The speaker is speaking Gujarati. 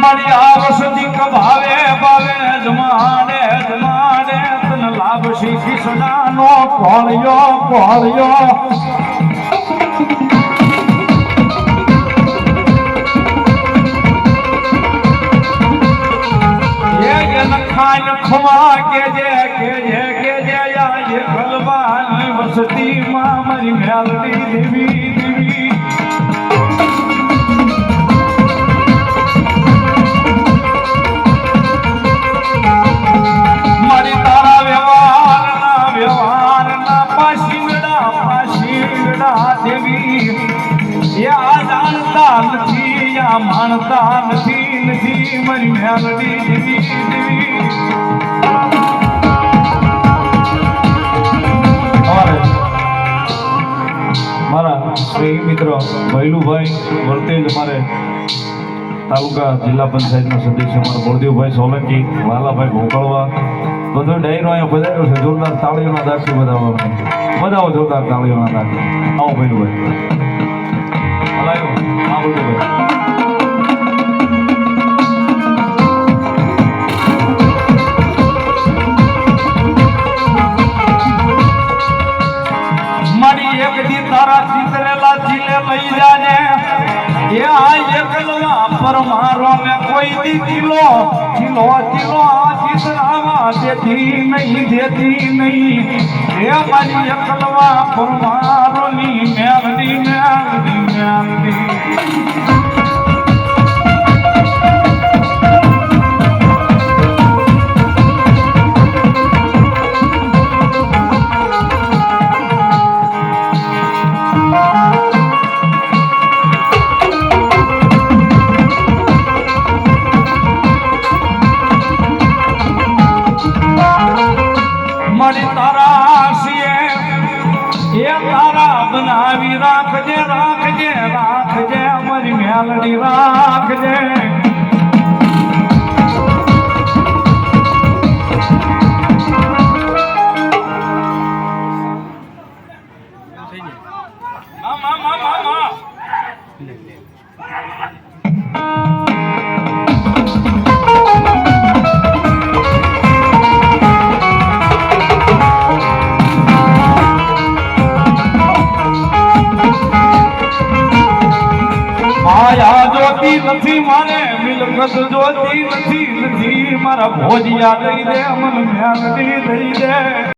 મારી આવસથી કભાવે ભાવે જમાડે કૃષ્ણનો કોળિયો કોળિયો ખાન ખમા કે જે કે જે કે જે યા ભગવાન વસતી માં મારી મેલડી દેવી દેવી. મારી મારા સ્નેહી મિત્ર ભૈલુભાઈ વર્તેજ અમારે તાલુકા જિલ્લા પંચાયતના સદસ્ય અમારા બળદેવભાઈ સોલંકી, વાલાભાઈ ભોકળવા બધો ડાયરો અહીંયા બધાયો છે, જોરદાર તાળીઓના દાખલી બધાવવા બધાઓ જોરદાર તાળીઓના દાખલી આવો ભૈલુભાઈ હલાયો હા બળદેવભાઈ મારી એક દી તારા ચિતરેલા ચીલે લઈ જાને. એ આ એકલવા પર મારો ને કોઈ દી ચીલો ચીલો ચીલો આ ચિતરાવા દેતી નહીં દેતી નહીં. એ મારી અકલવા મારો એ તારા બનાવી રાખજે રાખજે રાખજે મારી મેલડી રાખજે. મા, મા, મા, મા, માયા જોતી નથી, મારે મિલકત જોતી નથી નથી. મારા ભોજિયા દઈ દે મન મેલડી દઈ દે.